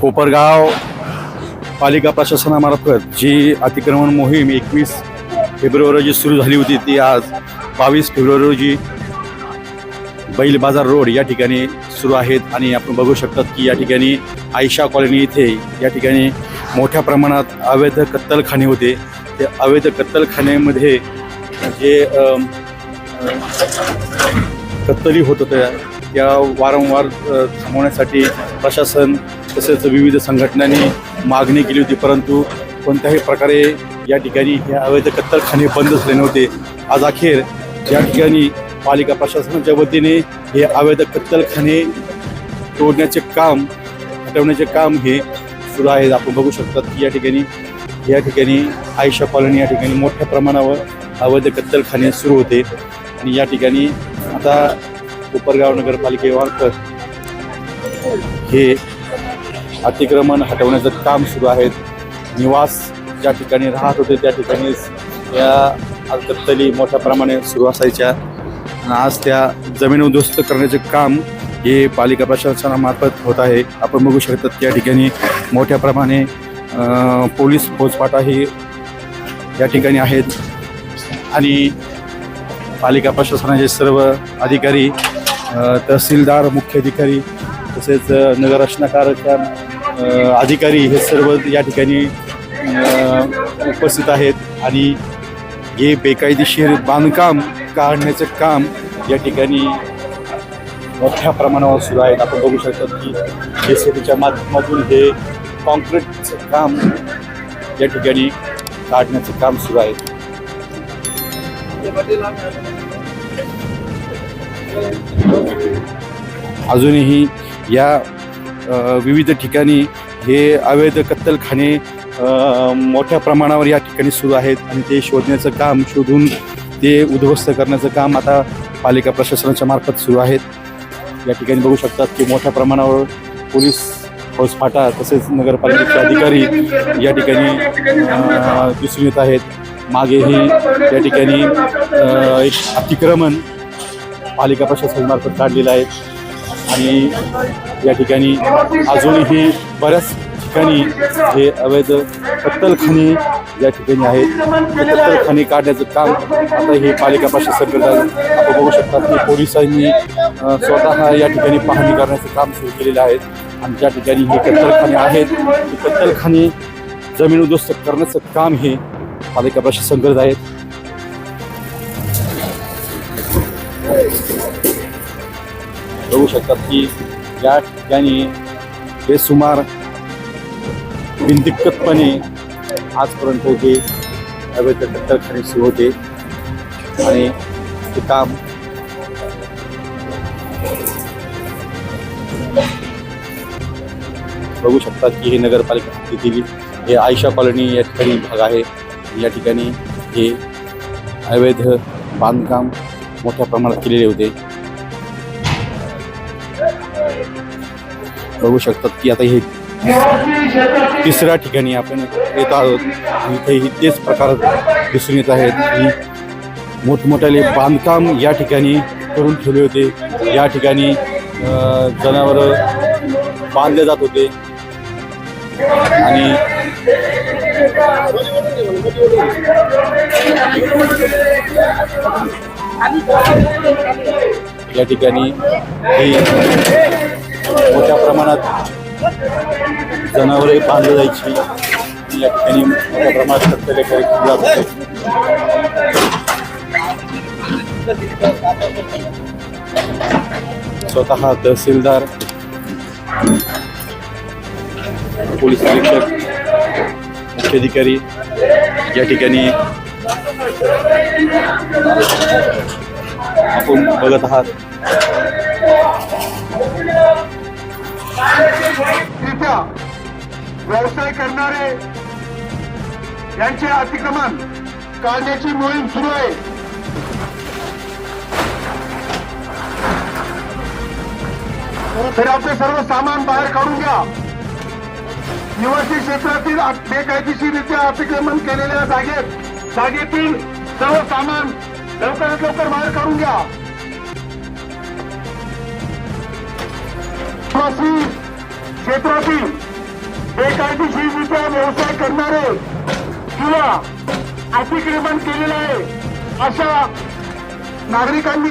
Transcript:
कोपरगाव पालिका प्रशासनामार्फत जी अतिक्रमण मोहीम एकवीस फेब्रुवारी रोजी सुरू झाली होती ती आज बावीस फेब्रुवारी रोजी बैल बाजार रोड या ठिकाणी सुरू आहेत. आणि आपण बघू शकतात की या ठिकाणी आयशा कॉलनी इथे या ठिकाणी मोठ्या प्रमाणात अवैध कत्तलखाने होते. ते अवैध कत्तलखान्यामध्ये जे कत्तली होत होत्या या वारंवार थांबवण्यासाठी प्रशासन तसेच विविध संघटनांनी मागणी केली होती. परंतु कोणत्याही प्रकारे या ठिकाणी हे अवैध कत्तलखाने बंद झाले नव्हते. आज अखेर या ठिकाणी पालिका प्रशासनाच्या वतीने हे अवैध कत्तलखाने तोडण्याचे काम हटवण्याचे काम हे सुरू आहे. आपण बघू शकतात की या ठिकाणी या ठिकाणी आयशा कॉलनी या ठिकाणी मोठ्या प्रमाणावर अवैध कत्तलखाने सुरू होते. आणि या ठिकाणी आता कोपरगाव नगरपालिकेमार्फत हे अतिक्रमण हटवण्याचं काम सुरू आहे. निवास ज्या ठिकाणी राहत होते त्या ठिकाणी या कत्तली मोठ्या प्रमाणे सुरू असायच्या. आज त्या जमीन उद्ध्वस्त करण्याचे काम हे पालिका प्रशासनामार्फत होत आहे. आपण बघू शकतात त्या ठिकाणी मोठ्या प्रमाणे पोलीस फौजफाटाही या ठिकाणी आहेत. आणि पालिका प्रशासनाचे सर्व अधिकारी तहसीलदार मुख्य अधिकारी तसेच नगररचनाकारच्या अधिकारी हे सर्व या ठिकाणी उपस्थित आहेत आणि हे बेकायदेशीर बांधकाम काढण्याचं काम या ठिकाणी मोठ्या प्रमाणावर सुरू आहे. आपण बघू शकतात की जे सी माध्यमातून हे कॉन्क्रीटचं काम या ठिकाणी काढण्याचं काम सुरू आहे. अजूनही या विविध ठिकाणी हे अवैध कत्तलखाने मोठ्या प्रमाणावर या ठिकाणी सुरू आहेत आणि ते शोधण्याचं काम शोधून ते उद्ध्वस्त करण्याचं काम आता पालिका प्रशासनाच्या मार्फत सुरू आहेत. या ठिकाणी बघू शकतात की मोठ्या प्रमाणावर पोलीस फौजफाटा तसेच नगरपालिकेचे अधिकारी या ठिकाणी दिसून येत आहेत. मागेही या ठिकाणी एक अतिक्रमण पालिका प्रशासनामार्फत काढलेला आहे. आणि या ठिकाणी अजूनही बऱ्याच ठिकाणी हे अवैध कत्तलखाने या ठिकाणी आहेत. कत्तलखाने काढण्याचं काम आता हे पालिका प्रशासन करत आहे. आपण बघू शकता की पोलिसांनी स्वतः या ठिकाणी पाहणी करण्याचं काम सुरू केलेलं आहे. आणि ज्या ठिकाणी हे कत्तलखाने आहेत ते कत्तलखाने जमीन उद्ध्वस्त करण्याचं काम हे पालिका प्रशासन करत आहेत बघू शकतात की या ठिकाणी बेसुमार बिनदिक्कतपणे आजपर्यंत जे अवैध टक्कर सुरू होते. आणि ते काम बघू शकतात की हे नगरपालिका दिली हे आयशा कॉलनी या ठिकाणी भाग आहे. या ठिकाणी हे अवैध बांधकाम मोठ्या प्रमाणात केलेले होते. बघू शकतात की आता हे तिसऱ्या ठिकाणी आपण येत आहोत. इथेही तेच प्रकार दिसून येत आहेत. की मोठमोठ्याले बांधकाम या ठिकाणी करून ठेवले होते. या ठिकाणी जनावर बांधले जात होते. आणि या ठिकाणी ही मोठ्या प्रमाणात जनावरे बांधली जायची. आणि या ठिकाणी मोठ्या प्रमाणात कत्तले केले जात स्वतः तहसीलदार पोलीस निरीक्षक मुख्याधिकारी या ठिकाणी आपण बघत आहात. व्यवसाय करणारे यांचे अतिक्रमण काढण्याची मोहीम सुरू आहे. तर आपले सर्व सामान बाहेर काढून घ्या. निवासी क्षेत्रातील बेकायदेशीरित्या बेकायदेशीररित्या अतिक्रमण केलेल्या जागेत जागेतील सर्व सामान लवकरात लवकर बाहेर काढून घ्या. निवासी क्षेत्रातील बेकायदेशीररित्या व्यवसाय करणारे किंवा अतिक्रमण केलेलं आहे अशा नागरिकांनी